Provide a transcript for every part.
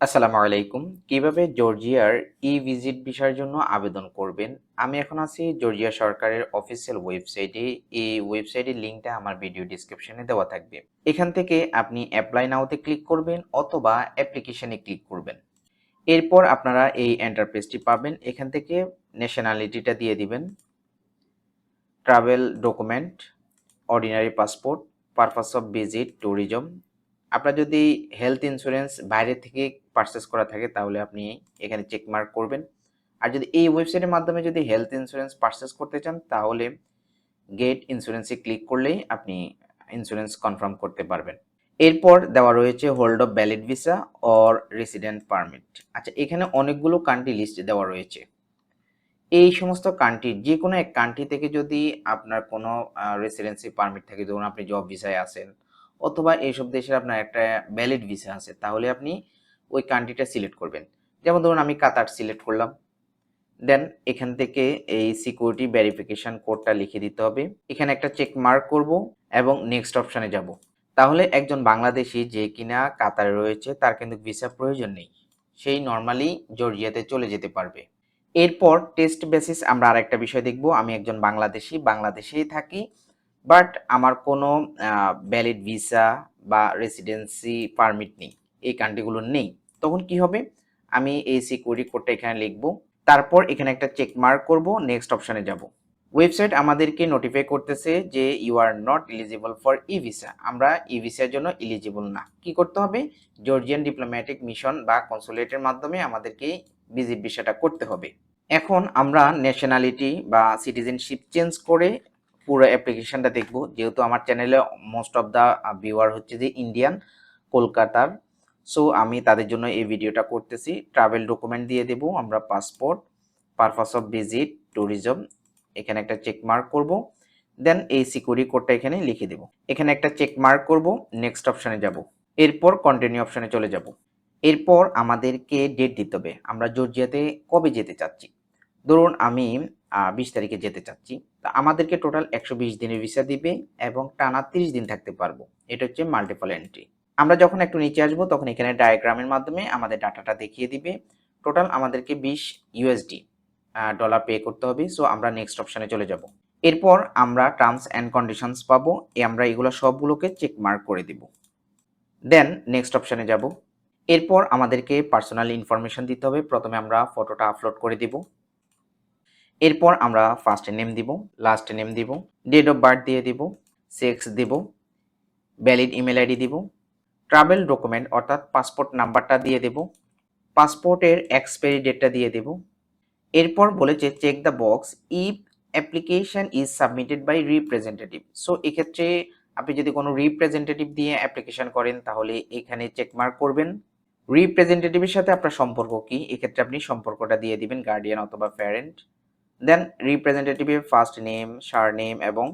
আসসালামু আলাইকুম। কীভাবে জর্জিয়ার ই ভিজিট ভিসার জন্য আবেদন করবেন? আমি এখন আছি জর্জিয়া সরকারের অফিসিয়াল ওয়েবসাইটে। এই ওয়েবসাইটের লিঙ্কটা আমার ভিডিও ডিসক্রিপশনে দেওয়া থাকবে। এখান থেকে আপনি অ্যাপ্লাই নাওতে ক্লিক করবেন অথবা অ্যাপ্লিকেশনে ক্লিক করবেন। এরপর আপনারা এই এন্টারপ্রেসটি পাবেন। এখান থেকে ন্যাশনালিটিটা দিয়ে দিবেন। Travel document ordinary passport purpose of visit tourism আপনার যদি হেলথ ইন্স্যুরেন্স বাইরে থেকে পারচেস করা থাকে, তাহলে আপনি এখানে চেক মার্ক করবেন। আর যদি এই ওয়েবসাইটের মাধ্যমে যদি হেলথ ইন্স্যুরেন্স পারচেস করতে চান, তাহলে গেট ইন্স্যুরেন্সে ক্লিক করলেই আপনি ইন্স্যুরেন্স কনফার্ম করতে পারবেন। এরপর দেওয়া রয়েছে hold of valid visa or resident permit আচ্ছা এখানে অনেকগুলো কান্ট্রি লিস্ট দেওয়া রয়েছে। এই সমস্ত কান্ট্রি যে কোনো এক কান্ট্রি থেকে যদি আপনার কোনো রেসিডেন্সি পারমিট থাকে, ধরুন আপনি জব ভিসায় আছেন, অথবা এইসব দেশের আপনার একটা ভ্যালিড ভিসা আছে, তাহলে আপনি ওই কান্ট্রিটা সিলেক্ট করবেন। যেমন ধরুন আমি কাতার সিলেক্ট করলাম। দেন এখান থেকে এই সিকিউরিটি ভেরিফিকেশন কোডটা লিখে দিতে হবে। এখানে একটা চেক মার্ক করব এবং নেক্সট অপশানে যাব। তাহলে একজন বাংলাদেশি যে কিনা কাতারে রয়েছে, তার কিন্তু ভিসা প্রয়োজন নেই। সেই নর্মালি জর্জিয়াতে চলে যেতে পারবে। এরপর টেস্ট বেসিস আমরা আরেকটা বিষয় দেখব। আমি একজন বাংলাদেশি, বাংলাদেশেই থাকি। বাট আমার কোনো ভ্যালিড ভিসা বা রেসিডেন্সি পারমিট নেই। এই কান্ট্রিগুলো নেই। তখন কি হবে? আমি এই সিকিউরিটি কোডটা এখানে লিখব। তারপর এখানে একটা চেক মার্ক করব। নেক্সট অপশানে যাব। ওয়েবসাইট আমাদেরকে নোটিফাই করতেছে যে you are not eligible for e visa আমরা ই ভিসার জন্য এলিজিবল না। কি করতে হবে? জর্জিয়ান ডিপ্লোম্যাটিক মিশন বা কনসুলেটের মাধ্যমে আমাদেরকে ভিজিট ভিসাটা করতে হবে। এখন আমরা ন্যাশনালিটি বা সিটিজেনশিপ চেঞ্জ করে পুরো অ্যাপ্লিকেশনটা দেখব। যেহেতু আমার চ্যানেলে মোস্ট অফ দ্য ভিউয়ার হচ্ছে যে ইন্ডিয়ান কলকাতার সো আমি তাদের জন্য এই ভিডিওটা করতেছি। ট্রাভেল ডকুমেন্ট দিয়ে দেব, আমরা passport purpose of visit tourism এখানে একটা চেক মার্ক করব। দেন এই সিকিউরিটি কোডটা এখানে লিখে দেব। এখানে একটা চেক মার্ক করব নেক্সট অপশানে যাব। এরপর কন্টিনিউ অপশানে চলে যাব। এরপর আমাদেরকে ডেট দিতে হবে। আমরা জর্জিয়াতে কবে যেতে চাচ্ছি? ধরুন আমি বিশ তারিখে যেতে চাচ্ছি। তা আমাদেরকে টোটাল একশো বিশ দিনের ভিসা দিবে এবং টানা তিরিশ দিন থাকতে পারব। এটা হচ্ছে মাল্টিপল এন্ট্রি আমরা যখন একটু নিচে আসব, তখন এখানে ডায়াগ্রামের মাধ্যমে আমাদের ডাটাটা দেখিয়ে দিবে। টোটাল আমাদেরকে বিশ ইউএসডি ডলার পে করতে হবে। সো আমরা নেক্সট অপশানে চলে যাব। এরপর আমরা টার্মস অ্যান্ড কন্ডিশনস পাবো। এ আমরা এগুলো সবগুলোকে চেক মার্ক করে দিব। দেন নেক্সট অপশানে যাব। এরপর আমাদেরকে পার্সোনাল ইনফরমেশন দিতে হবে। প্রথমে আমরা ফটোটা আপলোড করে দিব। এরপর আমরা ফার্স্ট নেম দিব লাস্ট নেম দিব ডেট অফ বার্থ দিয়ে দিব সেক্স দিব ভ্যালিড ইমেল আইডি দিব ট্রাভেল ডকুমেন্ট অর্থাৎ পাসপোর্ট নাম্বারটা দিয়ে দেব পাসপোর্টের এক্সপায়ারি ডেটটা দিয়ে দেব। এরপর বলেছে check the box if application is submitted by representative so এক্ষেত্রে আপনি যদি কোনো রিপ্রেজেন্টেটিভ দিয়ে অ্যাপ্লিকেশন করেন, তাহলে এখানে চেকমার্ক করবেন। রিপ্রেজেন্টেটিভের সাথে আপনার সম্পর্ক কি? এক্ষেত্রে আপনি সম্পর্কটা দিয়ে দিবেন গার্ডিয়ান অথবা প্যারেন্ট দেন রিপ্রেজেন্টেটিভের ফার্স্ট নেম সার নেম এবং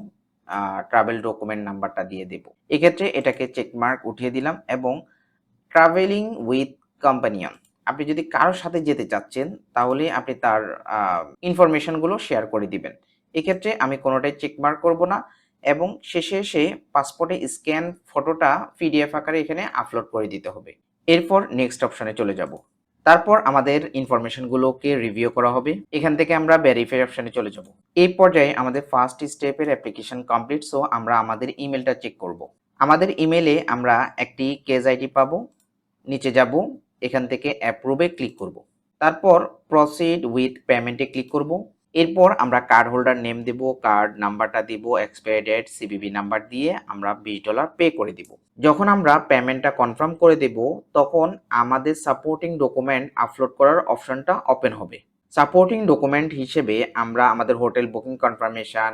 ট্রাভেল ডকুমেন্ট নাম্বারটা দিয়ে দেব। এক্ষেত্রে এটাকে চেকমার্ক উঠিয়ে দিলাম এবং ট্রাভেলিং উইথ কম্পানিয়ন আপনি যদি কারোর সাথে যেতে চাচ্ছেন, তাহলে আপনি তার ইনফরমেশনগুলো শেয়ার করে দিবেন। এক্ষেত্রে আমি কোনোটাই চেকমার্ক করব না এবং শেষে এসে পাসপোর্টে স্ক্যান ফটোটা পিডিএফ আকারে এখানে আপলোড করে দিতে হবে। এরপর নেক্সট অপশনে চলে যাব। তারপর আমাদের ইনফরমেশনগুলোকে রিভিউ করা হবে। এখান থেকে আমরা ভেরিফাই অপশানে চলে যাব। এই পর্যায়ে আমাদের ফার্স্ট স্টেপের অ্যাপ্লিকেশন কমপ্লিট সো আমরা আমাদের ইমেলটা চেক করব। আমাদের ইমেলে আমরা একটি কেজ আইডি পাবো। নিচে যাব। এখান থেকে অ্যাপ্রুভে ক্লিক করব। তারপর প্রসিড উইথ পেমেন্টে ক্লিক করব। এরপর আমরা কার্ড হোল্ডার নেম দেব কার্ড নাম্বারটা দিব এক্সপায়ারি ডেট সিবিবি নাম্বার দিয়ে আমরা বিশ ডলার পে করে দিব। যখন আমরা পেমেন্টটা কনফার্ম করে দেব, তখন আমাদের সাপোর্টিং ডকুমেন্ট আপলোড করার অপশনটা ওপেন হবে। সাপোর্টিং ডকুমেন্ট হিসেবে আমরা আমাদের hotel booking confirmation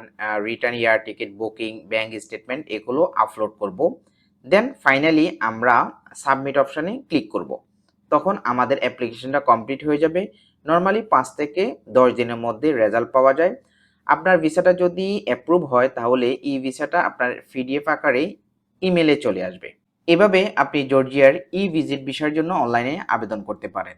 return air ticket booking bank statement এগুলো আপলোড করব। দেন ফাইনালি আমরা সাবমিট অপশানে ক্লিক করব। তখন আমাদের অ্যাপ্লিকেশনটা কমপ্লিট হয়ে যাবে। নর্মালি পাঁচ থেকে দশ দিনের মধ্যে রেজাল্ট পাওয়া যায়। আপনার ভিসাটা যদি অ্যাপ্রুভ হয়, তাহলে ই ভিসাটা আপনার পিডিএফ আকারে ইমেলে চলে আসবে। এভাবে আপনি জর্জিয়ার ই ভিজিট ভিসার জন্য অনলাইনে আবেদন করতে পারেন।